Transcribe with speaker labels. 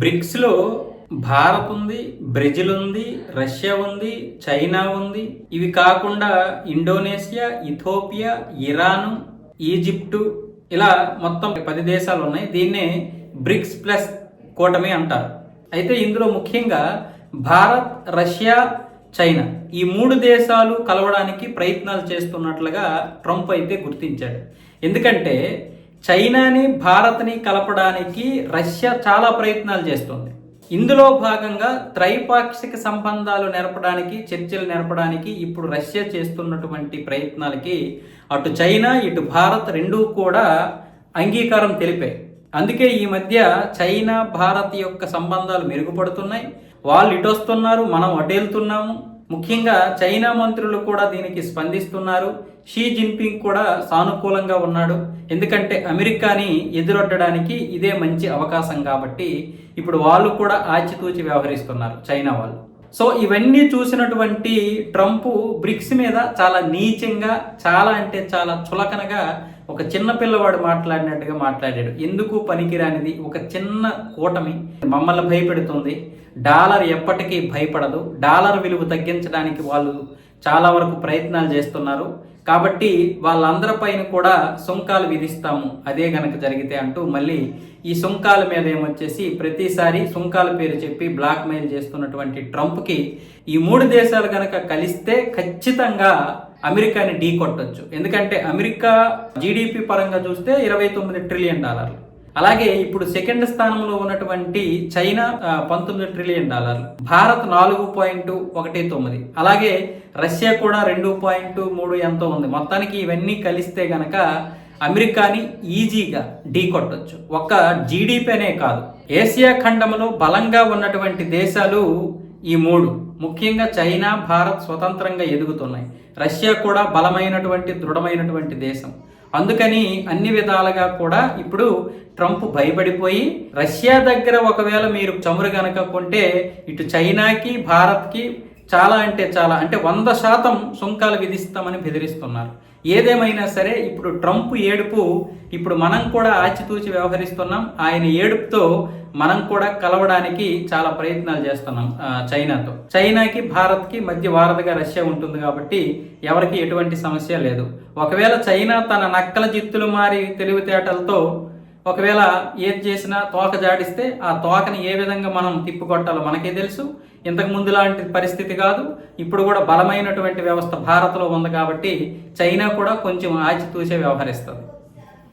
Speaker 1: బ్రిక్స్లో భారత్ ఉంది బ్రెజిల్ ఉంది రష్యా ఉంది చైనా ఉంది. ఇవి కాకుండా ఇండోనేషియా ఇథోపియా ఇరాన్ ఈజిప్టు ఇలా మొత్తం పది దేశాలు ఉన్నాయి. దీన్నే బ్రిక్స్ ప్లస్ కూటమి అంటారు. అయితే ఇందులో ముఖ్యంగా భారత్ రష్యా చైనా ఈ మూడు దేశాలు కలవడానికి ప్రయత్నాలు చేస్తున్నట్లుగా ట్రంప్ అయితే గుర్తించాడు. ఎందుకంటే చైనాని భారత్ని కలపడానికి రష్యా చాలా ప్రయత్నాలు చేస్తుంది. ఇందులో భాగంగా త్రైపాక్షిక సంబంధాలు నెరపడానికి చర్చలు నెరపడానికి ఇప్పుడు రష్యా చేస్తున్నటువంటి ప్రయత్నాలకి అటు చైనా ఇటు భారత్ రెండూ కూడా అంగీకారం తెలిపాయి. అందుకే ఈ మధ్య చైనా భారత్ యొక్క సంబంధాలు మెరుగుపడుతున్నాయి. వాళ్ళు ఇటు వస్తున్నారు మనం అటు వెళ్తున్నాము. ముఖ్యంగా చైనా మంత్రులు కూడా దీనికి స్పందిస్తున్నారు. షీ జిన్పింగ్ కూడా సానుకూలంగా ఉన్నాడు. ఎందుకంటే అమెరికాని ఎదురొట్టడానికి ఇదే మంచి అవకాశం కాబట్టి ఇప్పుడు వాళ్ళు కూడా ఆచితూచి వ్యవహరిస్తున్నారు చైనా వాళ్ళు. సో ఇవన్నీ చూసినటువంటి ట్రంప్ బ్రిక్స్ మీద చాలా నీచంగా చాలా అంటే చాలా చులకనగా ఒక చిన్న పిల్లవాడు మాట్లాడినట్టుగా మాట్లాడాడు. ఎందుకు పనికిరానిది? ఒక చిన్న కూటమి మమ్మల్ని భయపెడుతుంది. డాలర్ ఎప్పటికీ భయపడదు. డాలర్ విలువ తగ్గించడానికి వాళ్ళు చాలా వరకు ప్రయత్నాలు చేస్తున్నారు. కాబట్టి వాళ్ళందరిపైన కూడా సుంకాలు విధిస్తాము. అదే గనక జరిగితే అంటూ మళ్ళీ ఈ సుంకాల మీద ఏమొచ్చేసి ప్రతిసారి సుంకాల పేరు చెప్పి బ్లాక్ మెయిల్ చేస్తున్నటువంటి ట్రంప్కి ఈ మూడు దేశాలు కనుక కలిస్తే ఖచ్చితంగా అమెరికాని ఢీ కొట్టొచ్చు. ఎందుకంటే అమెరికా జీడిపి పరంగా చూస్తే ఇరవై తొమ్మిది ట్రిలియన్ డాలర్లు. అలాగే ఇప్పుడు సెకండ్ స్థానంలో ఉన్నటువంటి చైనా పంతొమ్మిది ట్రిలియన్ డాలర్లు. భారత్ నాలుగు పాయింట్ ఒకటి తొమ్మిది. అలాగే రష్యా కూడా రెండు పాయింట్ మూడు ఎంతో ఉంది. మొత్తానికి ఇవన్నీ కలిస్తే గనక అమెరికాని ఈజీగా ఢీ కొట్టొచ్చు. ఒక్క జీడిపి అనే కాదు. ఏసియా ఖండంలో బలంగా ఉన్నటువంటి దేశాలు ఈ మూడు ముఖ్యంగా చైనా భారత్ స్వతంత్రంగా ఎదుగుతున్నాయి. రష్యా కూడా బలమైనటువంటి దృఢమైనటువంటి దేశం. అందుకని అన్ని విధాలుగా కూడా ఇప్పుడు ట్రంప్ భయపడిపోయి రష్యా దగ్గర ఒకవేళ మీరు చమురు కనుక కొంటే ఇటు చైనాకి భారత్కి చాలా అంటే చాలా అంటే వంద శాతం సుంకాలు విధిస్తామని బెదిరిస్తున్నారు. ఏదేమైనా సరే ఇప్పుడు ట్రంప్ ఏడుపు ఇప్పుడు మనం కూడా ఆచితూచి వ్యవహరిస్తున్నాం. ఆయన ఏడుపుతో మనం కూడా కలవడానికి చాలా ప్రయత్నాలు చేస్తున్నాం చైనాతో. చైనాకి భారత్కి మధ్య వారధిగా రష్యా ఉంటుంది కాబట్టి ఎవరికి ఎటువంటి సమస్య లేదు. ఒకవేళ చైనా తన నక్కల జిత్తులు మారి తెలివితేటలతో ఒకవేళ ఏది చేసినా తోక జాడిస్తే ఆ తోకని ఏ విధంగా మనం తిప్పుకొట్టాలో మనకే తెలుసు. ఇంతకు ముందు లాంటి పరిస్థితి కాదు. ఇప్పుడు కూడా బలమైనటువంటి వ్యవస్థ భారత్లో ఉంది కాబట్టి చైనా కూడా కొంచెం ఆచితూసే వ్యవహరిస్తుంది.